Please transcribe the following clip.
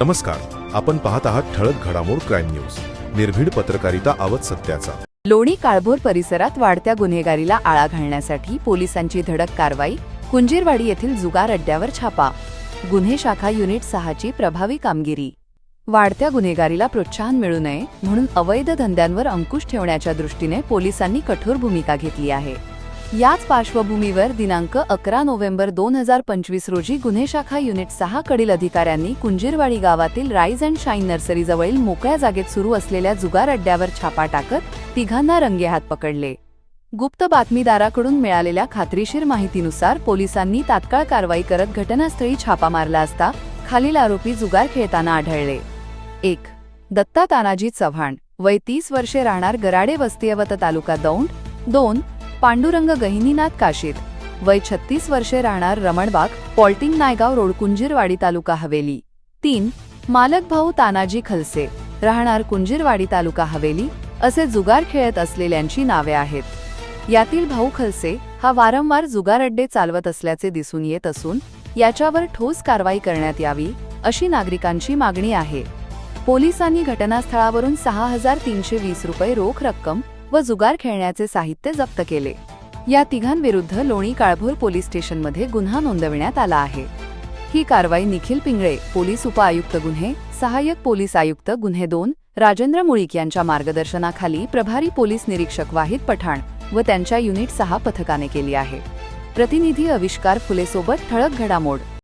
नमस्कार आपण पाहत आहात ठळक घडामोड क्राईम न्यूज. निर्भीड पत्रकारिता आवत सत्याचा. लोणी काळभोर परिसरात वाढत्या गुन्हेगारीला आळा घालण्यासाठी पोलिसांची धडक कारवाई कुंजीरवाडी येथील जुगार अड्ड्यावर छापा. गुन्हे शाखा युनिट सहाची प्रभावी कामगिरी. वाढत्या गुन्हेगारीला प्रोत्साहन मिळू नये म्हणून अवैध धंद्यांवर अंकुश ठेवण्याच्या दृष्टीने पोलिसांनी कठोर भूमिका घेतली आहे. याच पार्श्वभूमीवर दिनांक अकरा नोव्हेंबर दोन हजार पंचवीस रोजी गुन्हे शाखा युनिट सहा कडील अधिकाऱ्यांनी कुंजीरवाडी गावातील राईज अँड शाईन नर्सरीजवळील मोकळ्या जागेत सुरू असलेल्या जुगार अड्ड्यावर छापा टाकत तिघांना रंगेहात पकडले. गुप्त बातमीदाराकडून मिळालेल्या खात्रीशीर माहितीनुसार पोलिसांनी तात्काळ कारवाई करत घटनास्थळी छापा मारला असता खालील आरोपी जुगार खेळताना आढळले. एक दत्ता तानाजी चव्हाण वय तीस वर्षे राहणार गराडे वस्तीयवत तालुका दौंड. दोन पांडुरंग गहिनीनाथ काशीद. वय छत्तीस वर्षे राहणार रमणबाग पॉल्टिंग नायगाव रोड कुंजीरवाडी तालुका हवेली. तीन मालक भाऊ तानाजी खलसे. राहणार कुंजीरवाडी तालुका हवेली असे जुगार खेळत असलेल्यांची नावे आहेत. यातील भाऊ खलसे हा वारंवार जुगार अड्डे चालवत असल्याचे दिसून येत असून याच्यावर ठोस कारवाई करण्यात यावी अशी नागरिकांची मागणी आहे. पोलिसांनी घटनास्थळावरून सहा हजार तीनशे वीस रुपये रोख रक्कम व जुगार खेळण्याचे साहित्य जप्त केले. या तिघांविरुद्ध लोणी काळभोर पोलीस स्टेशनमध्ये गुन्हा नोंदविण्यात आला आहे. ही कारवाई निखिल पिंगळे पोलीस उपआयुक्त गुन्हे सहाय्यक पोलीस आयुक्त गुन्हे दोन राजेंद्र मुळीक यांच्या मार्गदर्शनाखाली प्रभारी पोलीस निरीक्षक वाहिद पठाण व त्यांच्या युनिट सहा पथकाने केली आहे. प्रतिनिधी आविष्कार फुलेसोबत ठळक घडामोड.